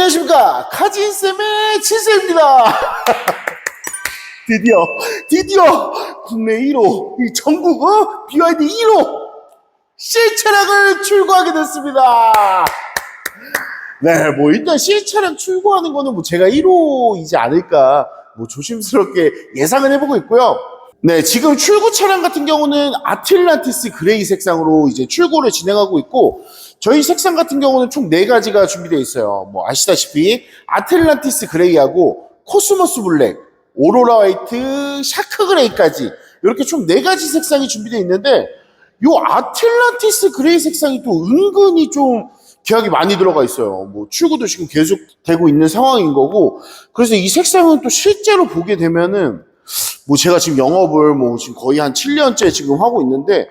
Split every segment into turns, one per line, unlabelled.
안녕하십니까 카진쌤의 진쌤입니다 드디어 드디어 국내 1호 이 전국 어? BYD 1호 C 차량을 출고하게 됐습니다 네, 뭐 일단 C 차량 출고하는 거는 뭐 제가 1호이지 않을까 뭐 조심스럽게 예상을 해보고 있고요. 네, 지금 출고 차량 같은 경우는 아틀란티스 그레이 색상으로 이제 출고를 진행하고 있고 저희 색상 같은 경우는 총 네 가지가 준비되어 있어요. 뭐 아시다시피 아틀란티스 그레이하고 코스모스 블랙, 오로라 화이트, 샤크 그레이까지 이렇게 총 네 가지 색상이 준비되어 있는데 요 아틀란티스 그레이 색상이 또 은근히 좀 계약이 많이 들어가 있어요. 뭐 출고도 지금 계속 되고 있는 상황인 거고 그래서 이 색상은 또 실제로 보게 되면은 뭐 제가 지금 영업을 뭐 지금 거의 한 7년째 지금 하고 있는데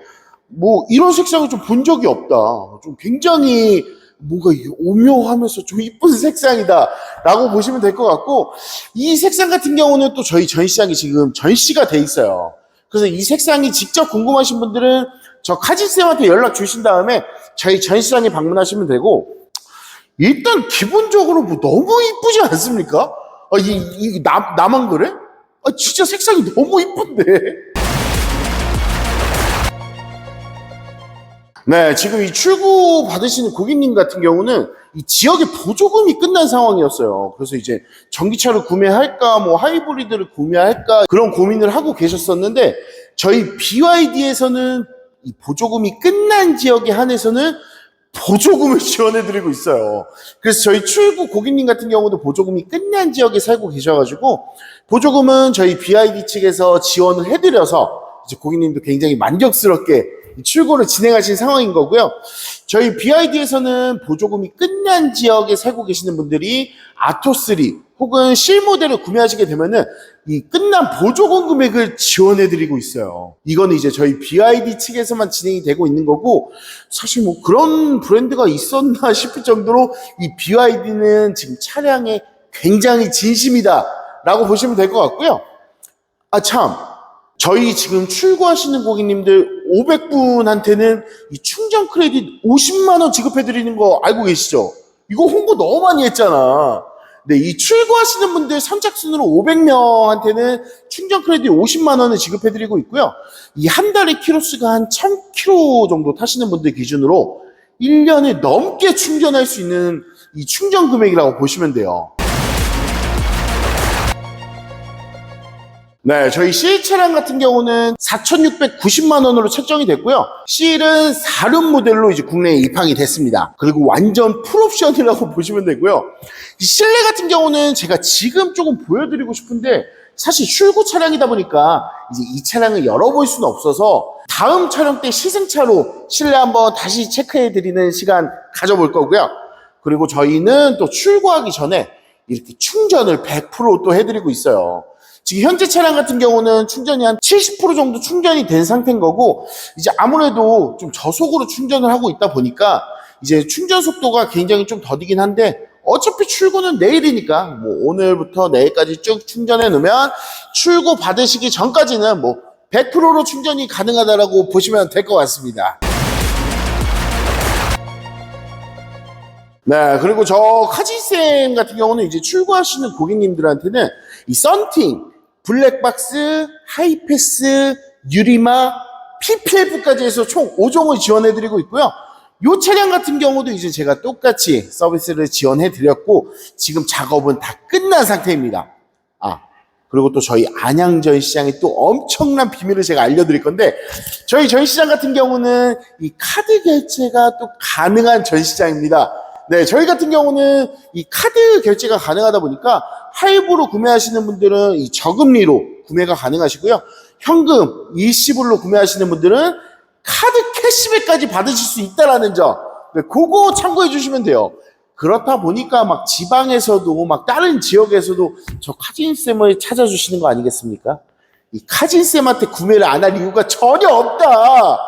뭐 이런 색상을 좀 본 적이 없다. 좀 굉장히 뭔가 오묘하면서 좀 이쁜 색상이다 라고 보시면 될 것 같고 이 색상 같은 경우는 또 저희 전시장이 지금 전시가 돼 있어요. 그래서 이 색상이 직접 궁금하신 분들은 저 카진쌤한테 연락 주신 다음에 저희 전시장에 방문하시면 되고 일단 기본적으로 뭐 너무 이쁘지 않습니까? 아, 이, 이, 나, 나만 그래? 아, 진짜 색상이 너무 이쁜데. 네, 지금 이 출고 받으시는 고객님 같은 경우는 이 지역의 보조금이 끝난 상황이었어요. 그래서 이제 전기차를 구매할까, 뭐 하이브리드를 구매할까 그런 고민을 하고 계셨었는데 저희 BYD에서는 이 보조금이 끝난 지역에 한해서는 보조금을 지원해드리고 있어요. 그래서 저희 출구 고객님 같은 경우도 보조금이 끝난 지역에 살고 계셔가지고 보조금은 저희 BID 측에서 지원을 해드려서 이제 고객님도 굉장히 만족스럽게 이 출고를 진행하신 상황인 거고요. 저희 BID에서는 보조금이 끝난 지역에 살고 계시는 분들이 아토3 혹은 실모델을 구매하시게 되면은 이 끝난 보조금 금액을 지원해 드리고 있어요. 이거는 이제 저희 BID 측에서만 진행이 되고 있는 거고 사실 뭐 그런 브랜드가 있었나 싶을 정도로 이 BID는 지금 차량에 굉장히 진심이다 라고 보시면 될 것 같고요. 아 참. 저희 지금 출고하시는 고객님들 500분한테는 이 충전 크레딧 50만 원 지급해 드리는 거 알고 계시죠? 이거 홍보 너무 많이 했잖아. 네, 이 출고하시는 분들 선착순으로 500명한테는 충전 크레딧 50만 원을 지급해 드리고 있고요. 이 한 달에 키로수가 한 1000km 정도 타시는 분들 기준으로 1년에 넘게 충전할 수 있는 이 충전 금액이라고 보시면 돼요. 네, 저희 CL 차량 같은 경우는 4,690만 원으로 책정이 됐고요. CL은 4륜 모델로 이제 국내에 입항이 됐습니다. 그리고 완전 풀옵션이라고 보시면 되고요. 이 실내 같은 경우는 제가 지금 조금 보여드리고 싶은데 사실 출고 차량이다 보니까 이제 이 차량을 열어볼 수는 없어서 다음 촬영 때 시승차로 실내 한번 다시 체크해 드리는 시간 가져볼 거고요. 그리고 저희는 또 출고하기 전에 이렇게 충전을 100%또 해드리고 있어요. 지금 현재 차량 같은 경우는 충전이 한 70% 정도 충전이 된 상태인 거고 이제 아무래도 좀 저속으로 충전을 하고 있다 보니까 이제 충전 속도가 굉장히 좀 더디긴 한데 어차피 출고는 내일이니까 뭐 오늘부터 내일까지 쭉 충전해 놓으면 출고 받으시기 전까지는 뭐 100%로 충전이 가능하다라고 보시면 될 것 같습니다. 네, 그리고 저 카지쌤 같은 경우는 이제 출고하시는 고객님들한테는 이 썬팅, 블랙박스, 하이패스, 유리마, PPF까지 해서 총 5종을 지원해드리고 있고요. 이 차량 같은 경우도 이제 제가 똑같이 서비스를 지원해드렸고, 지금 작업은 다 끝난 상태입니다. 아, 그리고 또 저희 안양 전 시장에 또 엄청난 비밀을 제가 알려드릴 건데, 저희 전시장 같은 경우는 이 카드 결제가 또 가능한 전시장입니다. 네, 저희 같은 경우는 이 카드 결제가 가능하다 보니까 할부로 구매하시는 분들은 이 저금리로 구매가 가능하시고요. 현금, 일시불로 구매하시는 분들은 카드 캐시백까지 받으실 수 있다라는 점. 네, 그거 참고해 주시면 돼요. 그렇다 보니까 막 지방에서도 막 다른 지역에서도 저 카진쌤을 찾아주시는 거 아니겠습니까? 이 카진쌤한테 구매를 안 할 이유가 전혀 없다.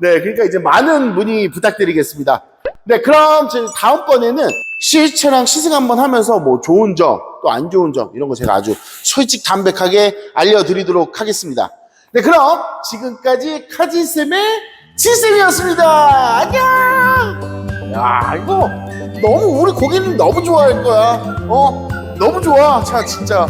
네, 그러니까 이제 많은 문의 부탁드리겠습니다. 네, 그럼 제 다음번에는 실체랑 시승 한번 하면서 뭐 좋은 점, 또 안 좋은 점, 이런 거 제가 아주 솔직 담백하게 알려드리도록 하겠습니다. 네, 그럼 지금까지 카진쌤의 진쌤이었습니다. 안녕! 야, 이거 너무 우리 고객님 너무 좋아할 거야. 어, 너무 좋아. 차 진짜.